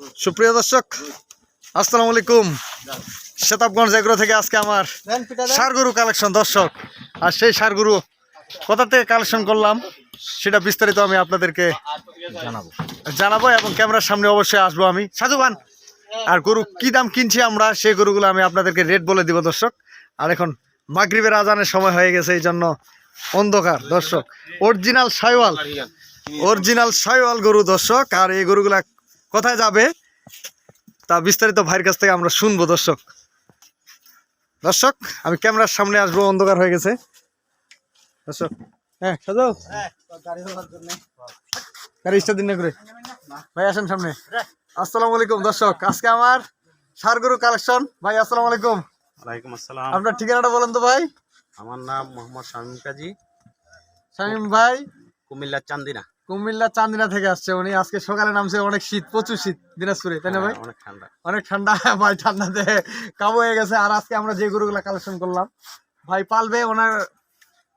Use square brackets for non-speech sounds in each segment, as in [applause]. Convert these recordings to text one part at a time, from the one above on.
সুপ্রিয় দর্শক আসসালামু আলাইকুম। শতাবগঞ্জ এগ্রো থেকে আজকে আমার সারগুরু কালেকশন দর্শক। আর সেই সারগুরু কোথা থেকে কালেকশন করলাম সেটা বিস্তারিত আমি আপনাদেরকে জানাব। জানাব এবং ক্যামেরার সামনে অবশ্যই আসব আমি। সাধুবান আর গরু কি দাম কিনছি আমরা সেই গরুগুলো আমি আপনাদেরকে রেট বলে দিব দর্শক। আর এখন মাগরিবের আজানের সময় হয়ে গেছে এই জন্য অন্ধকার দর্শক। অরিজিনাল সাইওয়াল অরিজিনাল সাইওয়াল গরু দর্শক আর এই গরুগুলা কোথায় যাবে তা বিস্তারিত ভাইয়ের কাছ থেকে আমরা শুনব দর্শক। দর্শক আমি ক্যামেরার সামনে আসব অন্ধকার হয়ে গেছে। দর্শক হ্যাঁ সাজো গাড়ি স্টার দিন না করে। ভাই আসেন সামনে। আসসালামু আলাইকুম দর্শক। আজকে আমার সার গরু কালেকশন। ভাই আসসালামু আলাইকুম। ওয়ালাইকুম আসসালাম। আপনার ঠিকানাটা বলেন তো ভাই। আমার নাম মোহাম্মদ শামীম কাজী। শামীম ভাই। কুমিল্লা চান্দিনা। কুমিল্লা চান্দিনা থেকে আসছে উনি। আজকে সকালে নামছে অনেক শীত প্রচুর শীত দিনাজপুরে তাই না ভাই? হ্যাঁ, অনেক ঠান্ডা। অনেক ঠান্ডা [laughs] ভাই ঠান্ডাতে কাবু হয়ে গেছে। আর আজকে আমরা যে গরুগুলা কালেকশন করলাম ভাই পালবে ওনার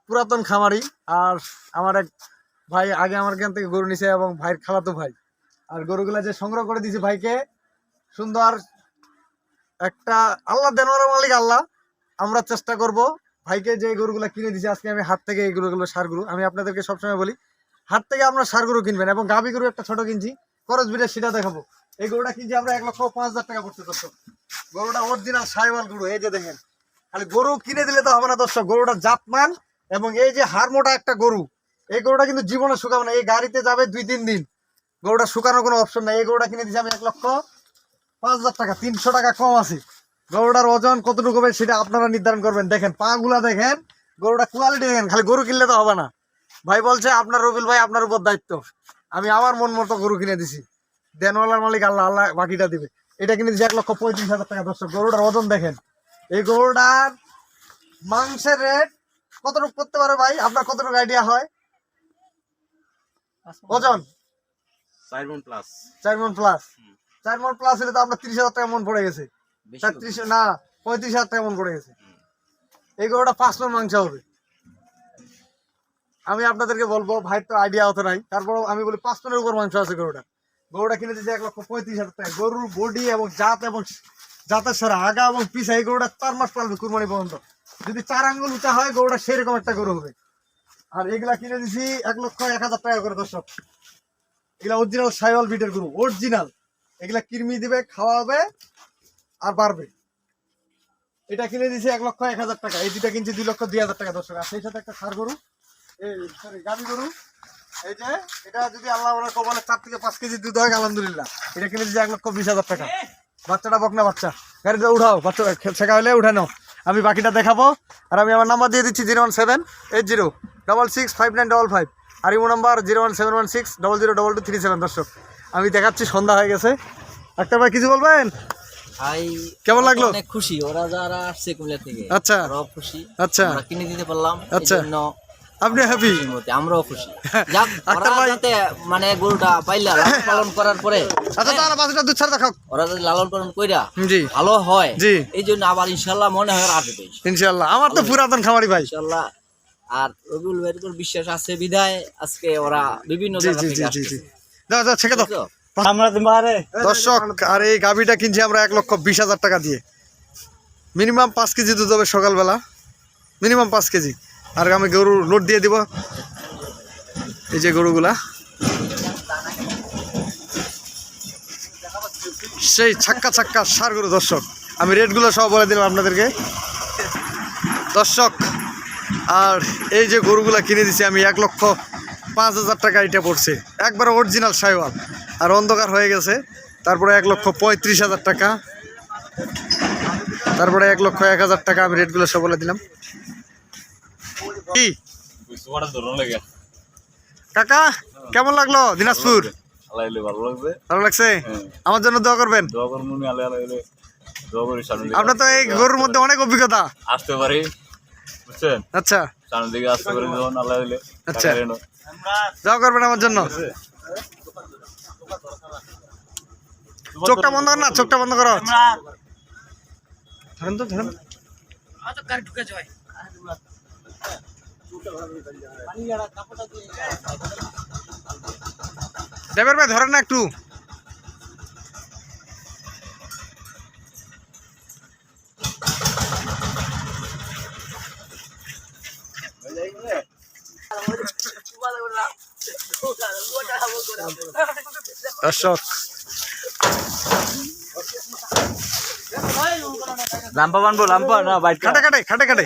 পুরাতন খামারি আর আমার এক ভাই আগে আমার এখান থেকে গরু নিছে এবং ভাইয়ের খালাতো ভাই। আর গরুগুলা যে সংগ্রহ করে দিয়েছে ভাইকে সুন্দর একটা আল্লাহ দেনোয়ার মালিক আল্লাহ আমরা চেষ্টা করব ভাইকে যে গরুগুলা কিনে দিয়েছে আজকে আমি হাত থেকে এই গরুগুলো সার গরু আমি আপনাদেরকে সবসময় বলি হাট থেকে আপনার সার গরু কিনবেন এবং গাভি গরু একটা ছোট কিনছি। খরচ বিটে সেটা দেখাবো। এই গরুটা কিনছি আমরা এক লক্ষ পাঁচ হাজার টাকা পড়ছে দর্শক। গরুটা অরিজিনাল সাইওয়াল গরু, এই যে দেখেন। খালি গরু কিনে দিলে তো হবে না দর্শক, গরুটা জাতমান এবং এই যে হারমোটা একটা গরু, এই গরুটা কিন্তু জীবনে শুকাবে না। এই গাড়িতে যাবে দুই তিন দিন। গরুটা শুকানোর কোনো অপশন নাই। এই গরুটা কিনে দিয়েছি আমি এক লক্ষ পাঁচ হাজার টাকা, তিনশো টাকা কম আছে। গরুটার ওজন কতটুকু হবে সেটা আপনারা নির্ধারণ করবেন। দেখেন পা গুলা দেখেন, গরুটা কোয়ালিটি দেখেন, খালি গরু কিনলে তো হবে না। ভাই বলছে আপনার রবিল ভাই আপনার উপর দায়িত্ব। আমি আমার মন মতো গরু কিনে দিছি। দেনওয়ালার মালিক আল্লাহ আল্লাহ বাকিটা দিবে। এটা কিনে দিছি এক লক্ষ পঁয়ত্রিশ হাজার টাকা। দর্শক গরুটার ওজন দেখেন। এই গরুটার মাংসের রেট কতটুকু করতে পারে ভাই? আপনার কতটুকু আইডিয়া হয়? ওজন? চার মন প্লাস চার মন প্লাস চার মন প্লাস হলে তো আপনার তিরিশ হাজার টাকা মন পড়ে গেছে। না পঁয়ত্রিশ হাজার টাকা মন পড়ে গেছে। এই গরুটা পাঁচ মন মাংস হবে। আমি আপনাদেরকে বলব, ভাইয়ের তো আইডিয়া হতো নাই। তারপর আমি বলি, পাঁচ টনের উপর মাংস আছে গরুটা। গরুটা কিনে দিয়েছে এক লক্ষ পঁয়ত্রিশ হাজার টাকা। গরুর বডি এবং জাত এবং জাতের সারা, আগা এবং পিছা এই গরুটা চার মাস পালবে কুরবানি পর্যন্ত। যদি চার আঙ্গুল উঁচা হয়, গরুটা সেরকম একটা গরু হবে। আর এগুলা কিনে দিছি এক লক্ষ এক হাজার টাকা করে, দর্শক। এগুলা অরিজিনাল সাইওয়াল বিটের গরু অরিজিনাল এগুলা কিরমি দিবে, খাওয়াবে আর বাড়বে। এটা কিনে দিয়েছে এক লক্ষ এক হাজার টাকা। এই দুটা কিনছি দুই লক্ষ দুই হাজার টাকা, দর্শক। আর সেই সাথে একটা সার গরু। এই সরি গাভি গরু। এই যে এটা যদি আল্লাহ চার থেকে পাঁচ কেজি দুধ হয় আলহামদুলিল্লাহ। এটা কিনে দিয়েছে এক লক্ষ বিশ হাজার টাকা। বাচ্চাটা বকনা বাচ্চা। গাড়িটা উঠাও বাচ্চা শেখা হলে আমি বাকিটা দেখাবো। আর আমি আমার নাম্বার দিয়ে দিচ্ছি zero one seven eight zero double six five nine double five. আর imo number zero one seven one six double zero double two three seven. দর্শক আমি দেখাচ্ছি সন্ধ্যা হয়ে গেছে। একটা ভাই কিছু বলবেন? ভাই কেমন লাগল? অনেক খুশি। ওরা যারা আসছে কুমিল্লা থেকে আচ্ছা। খুশি। আচ্ছা। কিনে দিতে পারলাম। আচ্ছা। আপনি হ্যাপি আমরাও খুশি। [laughs] যাক যাতে মানে গরুটা পাইলা লালন পালন করার পরে আচ্ছা দুধ ছাড়া দেখাও। ওরা যদি লালন পালন কইরা জি। ভালো হয় জি। এই জন্য আবার ইনশাল্লাহ মনে হয় আসবে। ইনশাল্লাহ আমার তো পুরাতন খামারি ভাই। ইনশাল্লাহ আর রবিউল ভাইয়ের উপর বিশ্বাস আছে বিধায় আজকে ওরা বিভিন্ন জায়গা থেকে জি জি আসছে দাও দাও ছেকে দাও। বুঝছ? দর্শক আর এই গাভিটা কিনছি আমরা এক লক্ষ বিশ হাজার টাকা দিয়ে। মিনিমাম পাঁচ কেজি দুধ হবে সকালবেলা। মিনিমাম পাঁচ কেজি। আর আমি গরু লোড দিয়ে দিব। এই যে গরুগুলা। সেই ছাক্কা ছাক্কা সার গরু, দর্শক। আমি রেটগুলো সব বলে দিলাম আপনাদেরকে। দর্শক, আর এই যে গরুগুলা কিনে দিছি আমি এক লক্ষ পাঁচ হাজার টাকা এটা পড়ছে। একবার অরিজিনাল সাইওয়াল। আর অন্ধকার হয়ে গেছে। তারপরে এক লক্ষ পঁয়ত্রিশ হাজার টাকা। তারপরে এক লক্ষ এক হাজার টাকা আমি রেটগুলো সব বলে দিলাম। কাকা কেমন লাগল দিনাজপুর? আলাইলে ভালো লাগবে ভালো লাগছে আমার জন্য দোয়া করবেন। দোয়া করুন উনি আলে আলাইলে দোয়া করি সামনে দিকে আপনার তো এই গরুর মধ্যে অনেক অভিজ্ঞতা। আসতে পারি। বুঝছেন? আচ্ছা। সামনের দিকে আসতে পারি যখন আল্লাহ আচ্ছা। দোয়া করবেন আমার জন্য। চোখটা বন্ধ কর না চোখটা বন্ধ করো। ধরেন তো ধরেন। ড্রাইভার ভাই ধরেন না একটু। দর্শক। লাম্পা বানবো লাম্পা না বাইট খাটে খাটে খাটে খাটে।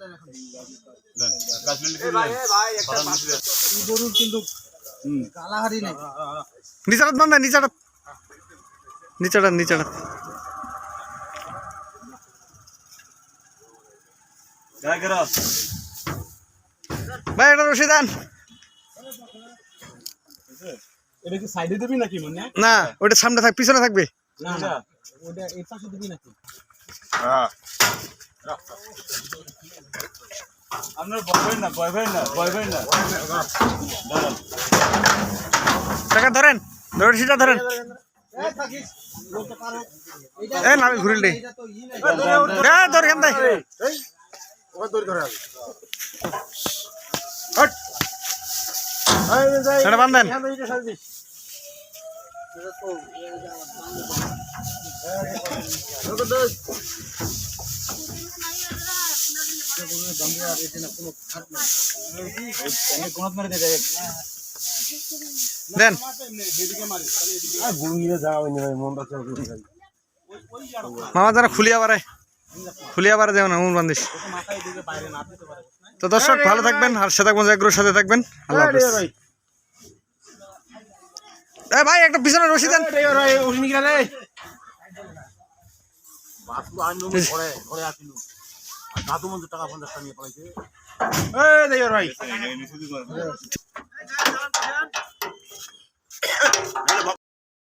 বান্ধা। ভাই এটা রশি দেন। এটা কি সাইডে দিবি নাকি মনে? না ওটা সামনে থাক পিছনে থাকবে। না না ওটা এই পাশে দিবি নাকি? হ্যাঁ। আপনার বয়ফ্রেন্ড না বয়ফ্রেন্ড না বয়ফ্রেন্ড না দাঁড়ান টাকা ধরেন রশিটা ধরেন এ না আমি ঘুরিল দে এ ধর কেন দেয় এটা বান্ধেন দেন মামা যারা খুলিয়া পারে খুলিয়া পারে যেমন এমন বান্দিস তো দর্শক ভালো থাকবেন আর সাথে থাকবেন এগুলোর সাথে থাকবেন। আল্লাহ হাফেজ। এ ভাই একটা পিছনে রশি দেন। নিচে দিবেন।